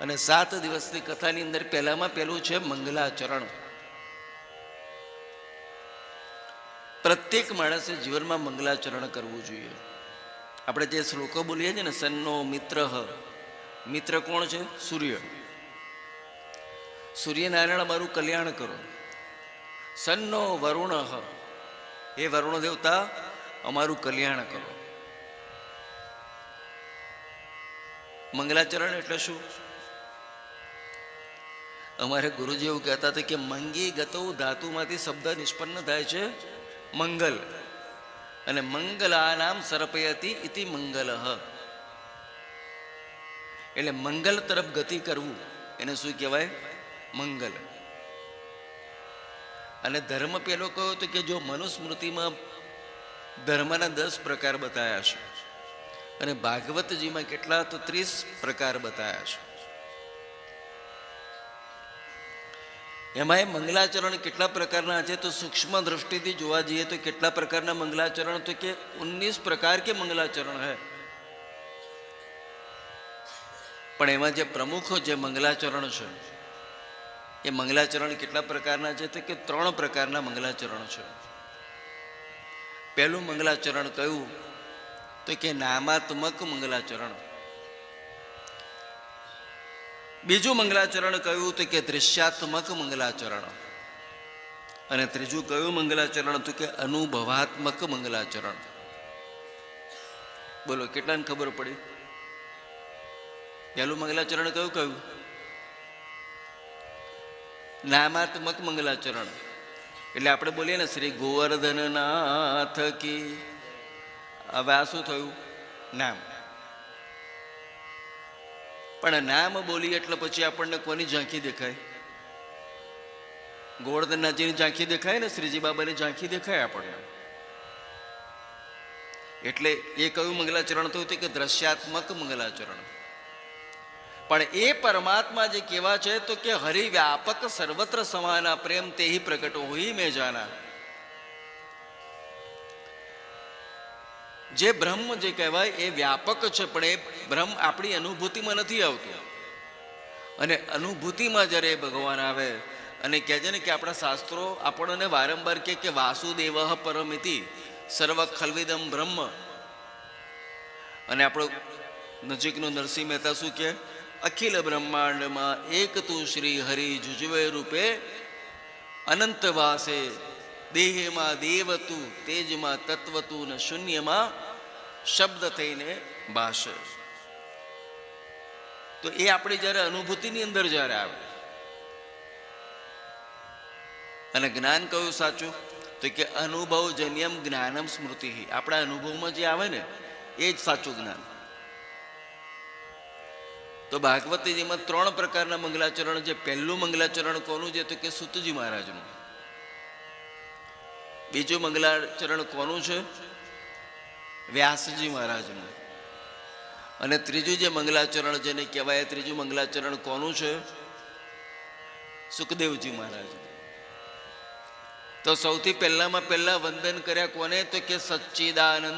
અને સાત દિવસની કથાની અંદર પહેલામાં પહેલું છે મંગલાચરણ. પ્રત્યેક માણસે જીવનમાં મંગલાચરણ કરવું જોઈએ. આપણે જે શ્લોકો બોલીએ છીએ ને, સન્નો મિત્ર મિત્ર કોણ છે? સૂર્ય. સૂર્યનારાયણ મારું કલ્યાણ કરો. સન્નો વરુણ હે વરુણ દેવતા, અમારું કલ્યાણ કરો. મંગલાચરણ એટલે શું? અમારે ગુરુજી એવું કહેતા હતા કે મંગી ગતો ધાતુમાંથી શબ્દ નિષ્પન્ન થાય છે મંગલ. અને મંગલ આ નામ સરપયતી ઇતિ મંગલ એટલે મંગલ તરફ ગતિ કરવું, એને શું કહેવાય? મંગલ. અને ધર્મ પેલો કહ્યો તો કે જો મનુસ્મૃતિમાં ધર્મના દસ પ્રકાર બતાવ્યા છે. અને ભાગવતજીમાં કેટલા તો ત્રીસ પ્રકાર બતાવ્યા છે. એમાંય મંગલાચરણ કેટલા પ્રકારના છે તો સૂક્ષ્મ દ્રષ્ટિથી જોવા જઈએ તો કેટલા પ્રકારના મંગલાચરણ તો કે ઉન્નીસ પ્રકાર કે મંગલાચરણ હે. પણ એમાં જે પ્રમુખ જે મંગલાચરણ છે, એ મંગલાચરણ કેટલા પ્રકારના છે તો કે ત્રણ પ્રકારના મંગલાચરણ છે. પહેલું મંગલાચરણ કયું તો કે નામાત્મક મંગલાચરણ. બીજું મંગલાચરણ કહ્યું હતું કે દૃશ્યાત્મક મંગલાચરણ. અને ત્રીજું કયું મંગલાચરણ હતું કે અનુભવાત્મક મંગલાચરણ. બોલો, કેટલાને ખબર પડી? પહેલું મંગલાચરણ કયું કયું નામાત્મક મંગલાચરણ. એટલે આપણે બોલીએ ને, શ્રી ગોવર્ધનનાથ કી. હવે આ શું થયું? નામ. પણ નામ બોલી એટલે પછી આપણને કોની ઝાંખી દેખાય? ગોવર્ધનનાથજીની ઝાંખી દેખાય ને શ્રીજી બાબાની ઝાંખી દેખાય આપણને? એટલે એ કયું મંગલાચરણ થયું હતું કે દ્રશ્યાત્મક મંગલાચરણ. પણ એ પરમાત્મા જે કેવા છે તો કે હરિવ્યાપક સર્વત્ર સમાના પ્રેમ તેહી પ્રગટ હોઈ મેં જાના જે બ્રહ્મ જે કહેવાય એ વ્યાપક છે, પણ એ બ્રહ્મ આપણી અનુભૂતિમાં નથી આવતું. અને અનુભૂતિમાં જ્યારે ભગવાન આવે અને કહે છે ને કે આપણા શાસ્ત્રો આપણને વારંવાર કહે કે વાસુદેવ પરમિતિ સર્વ ખલવિદમ બ્રહ્મ. અને આપણો નજીકનો નરસિંહ મહેતા શું કહે? અખિલ બ્રહ્માંડમાં એક તું શ્રી હરિ જુજવે રૂપે અનંત વાસે, દેહમાં દેવ તું, તેજમાં તત્વ તું ને શૂન્યમાં શબ્દ થઈને ભાષે. તો એ આપણી જ્યારે અનુભૂતિની અંદર જ્યારે આવે. અને જ્ઞાન કયું સાચું? તો કે અનુભવ જન્યમ જ્ઞાનમ સ્મૃતિ. આપણા અનુભવમાં જે આવે ને, એ જ સાચું જ્ઞાન. તો ભાગવતીજીમાં ત્રણ પ્રકારના મંગલાચરણ છે. પહેલું મંગલાચરણ કોનું છે? તો કે સુતજી મહારાજનું. બીજું મંગલાચરણ કોનું છે? વ્યાસજી મહારાજનું. અને ત્રીજું જે મંગલાચરણ જેને કહેવાય, ત્રીજું મંગલાચરણ કોનું છે? સુખદેવજી મહારાજ તો સૌથી પહેલામાં પહેલા વંદન કર્યા કોને? તો કે સચ્ચિદાનંદ